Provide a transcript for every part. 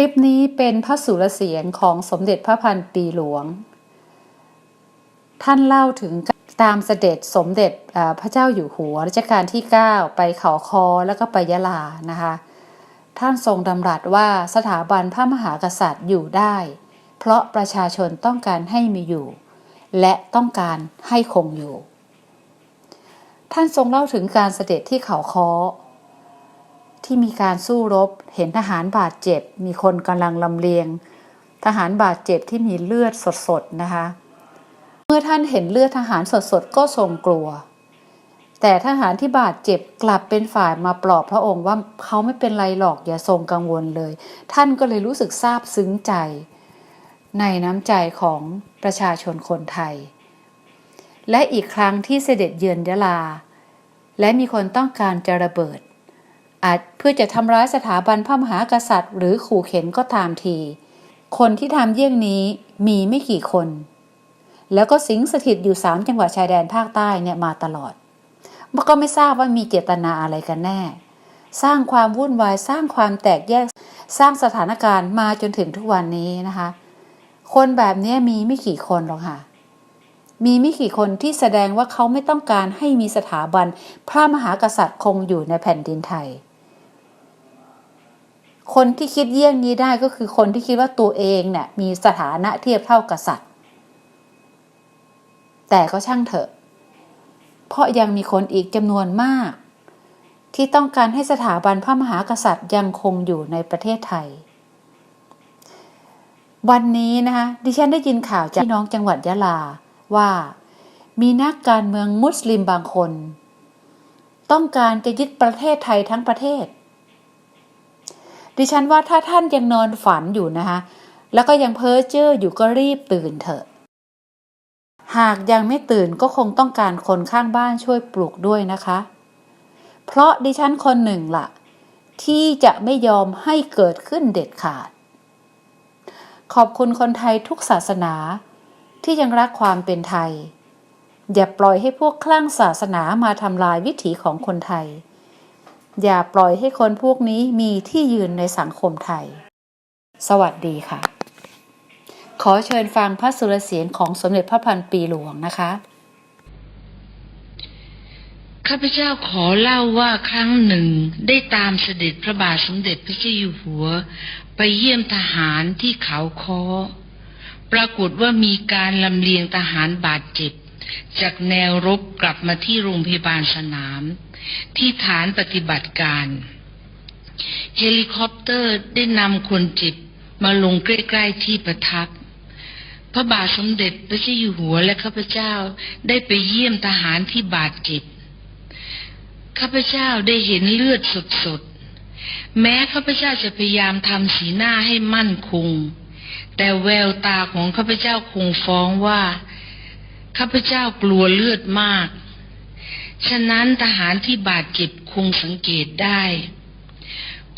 ลิปนี้เป็นพระสุรเสียงของสมเด็จพระพันปีหลวง ท่านเล่าถึงตามเสด็จสมเด็จพระเจ้าอยู่หัวรัชกาลที่ 9 ไปเขาคอแล้วก็ไปยะลานะคะ ท่านทรงดำรัสว่าสถาบันพระมหากษัตริย์อยู่ได้ เพราะประชาชนต้องการให้มีอยู่ และต้องการให้คงอยู่ ท่านทรงเล่าถึงการเสด็จที่เขาคอ ที่มีการสู้รบ เห็นทหารบาดเจ็บ มีคนกำลังลำเลียง ทหารบาดเจ็บที่มีเลือดสดๆนะคะ เมื่อท่านเห็นเลือดทหารสดๆก็ทรงกลัว แต่ทหารที่บาดเจ็บกลับเป็นฝ่ายมาปลอบพระองค์ว่าเขาไม่เป็นไรหรอกอย่าทรงกังวลเลย ท่านก็เลยรู้สึกซาบซึ้งใจ ในน้ำใจของประชาชนคนไทย และอีกครั้งที่เสด็จเยือนยะลา และมีคนต้องการจะระเบิด อาจเพื่อจะทำร้ายสถาบันพระมหากษัตริย์ หรือขู่เข็นก็ตามที คนที่ทำเยี่ยงนี้มีไม่กี่คน แล้วก็สิงสถิตอยู่สามจังหวัดชายแดนภาคใต้เนี่ยมาตลอดมันก็ไม่ทราบว่ามีเจตนาอะไรกันแน่ สร้างความวุ่นวายสร้างความแตกแยกสร้างสถานการณ์มาจนถึงทุกวันนี้นะคะ คนแบบนี้มีไม่กี่คนหรอกค่ะมีไม่กี่คนที่แสดงว่าเขาไม่ต้องการให้มีสถาบัน พระมหากษัตริย์คงอยู่ในแผ่นดินไทย คนที่คิดเยี่ยงนี้ได้ก็คือคนที่คิดว่าตัวเองเนี่ยมีสถานะเทียบเท่ากษัตริย์ แต่ก็ช่างเถอะ เพราะยังมีคนอีกจำนวนมาก ที่ต้องการให้สถาบันพระมหากษัตริย์ยังคงอยู่ในประเทศไทย วันนี้นะคะดิฉันได้ยินข่าวจากพี่น้องจังหวัดยะลาว่ามีนักการเมืองมุสลิมบางคน ต้องการจะยึดประเทศไทยทั้งประเทศ ดิฉันว่าถ้าท่านยังนอนฝันอยู่นะคะแล้วก็ยังเพ้อเจ้ออยู่ก็รีบตื่นเถอะ หากยังไม่ตื่นก็คงต้องการคนข้างบ้านช่วยปลุกด้วยนะคะ เพราะดิฉันคนหนึ่งละ่ะ ที่จะไม่ยอมให้เกิดขึ้นเด็ดขาด ขอบคุณคนไทยทุกศาสนาที่ยังรักความเป็นไทย อย่าปล่อยให้พวกคลั่งศาสนามาทำลายวิถีของคนไทย อย่าปล่อยให้คนพวกนี้มีที่ยืนในสังคมไทย สวัสดีค่ะ ขอเชิญฟังพระสุรเสียงของสมเด็จพระพันปีหลวงนะคะข้าพเจ้าขอเล่าว่าครั้งหนึ่งได้ตามเสด็จพระบาทสมเด็จพระเจ้าอยู่หัว ไปเยี่ยมทหารที่เขาคอปรากฏว่ามีการลำเลียงทหารบาดเจ็บ จากแนวรบกลับมาที่โรงพยาบาลสนาม ที่ฐานปฏิบัติการ เฮลิคอปเตอร์ได้นำคนเจ็บมาลงใกล้ๆที่ประทับ พระบาทสมเด็จพระเจ้าอยู่หัวและข้าพเจ้าได้ไปเยี่ยมทหารที่บาดเจ็บ ข้าพเจ้าได้เห็นเลือดสดๆ แม้ข้าพเจ้าจะพยายามทำสีหน้าให้มั่นคง แต่แววตาของข้าพเจ้าคงฟ้องว่า ข้าพเจ้ากลัวเลือดมาก ฉะนั้นทหารที่บาดเจ็บคงสังเกตได้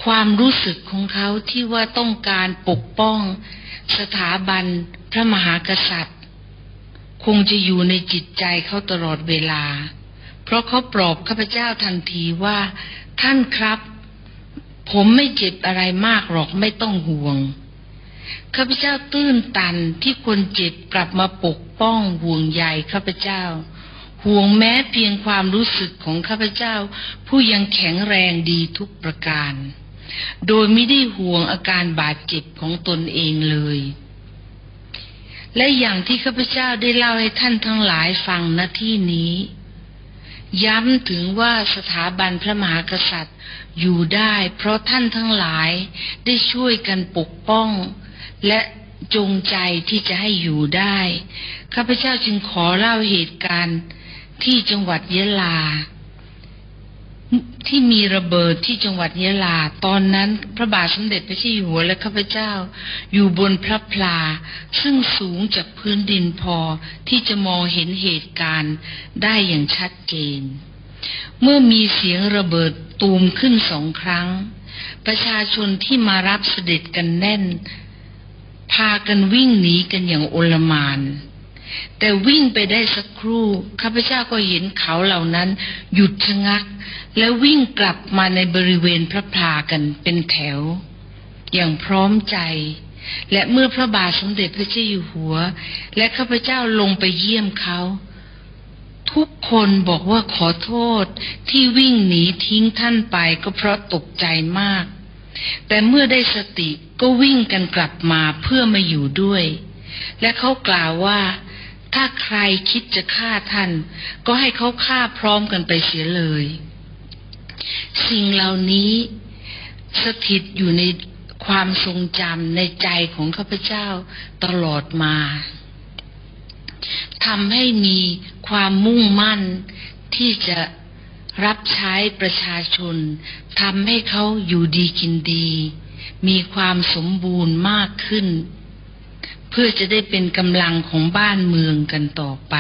ความรู้สึกของเขาที่ว่าต้องการปกป้องสถาบันพระมหากษัตริย์ คงจะอยู่ในจิตใจเขาตลอดเวลา เพราะเขาปลอบข้าพเจ้าทันทีว่าท่านครับ ผมไม่เจ็บอะไรมากหรอกไม่ต้องห่วง ข้าพเจ้าตื้นตันที่คนเจ็บกลับมาปกป้องห่วงใยข้าพเจ้า ห่วงแม้เพียงความรู้สึกของข้าพเจ้า ผู้ยังแข็งแรงดีทุกประการ โดยไม่ได้ห่วงอาการบาดเจ็บของตนเองเลย และอย่างที่ข้าพเจ้าได้เล่าให้ท่านทั้งหลายฟังณที่นี้ ย้ำถึงว่าสถาบันพระมหากษัตริย์อยู่ได้ เพราะท่านทั้งหลายได้ช่วยกันปกป้อง และจงใจที่จะให้อยู่ได้ ข้าพเจ้าจึงขอเล่าเหตุการณ์ที่จังหวัดยะลา ที่มีระเบิดที่จังหวัดยะลา ตอนนั้นพระบาทสมเด็จพระเจ้าอยู่หัวและข้าพเจ้าอยู่บนพระพลา ซึ่งสูงจากพื้นดินพอที่จะมองเห็นเหตุการณ์ได้อย่างชัดเจน เมื่อมีเสียงระเบิดตูมขึ้นสองครั้ง ประชาชนที่มารับเสด็จกันแน่นากันวิ่งหนีกันอย่างโอลมาน แต่วิ่งไปได้สักครู่ข้าพเจ้าก็เห็นเขาเหล่านั้น หยุดชะงัก แล้ววิ่งกลับมาในบริเวณพระพลากันเป็นแถว อย่างพร้อมใจ และเมื่อพระบาทสมเด็จพระเจ้าอยู่หัว และข้าพเจ้าลงไปเยี่ยมเขาทุกคนบอกว่าขอโทษที่วิ่งหนีทิ้งท่านไปก็เพราะตกใจมาก แต่เมื่อได้สติ ก็วิ่งกันกลับมาเพื่อมาอยู่ด้วย และเขากล่าวว่า ถ้าใครคิดจะฆ่าท่าน ก็ให้เขาฆ่าพร้อมกันไปเสียเลย สิ่งเหล่านี้สถิตอยู่ในความทรงจำในใจของข้าพเจ้าตลอดมาทำให้มีความมุ่งมั่นที่จะรับใช้ประชาชนทำให้เขาอยู่ดีกินดี มีความสมบูรณ์มากขึ้น เพื่อจะได้เป็นกำลังของบ้านเมืองกันต่อไป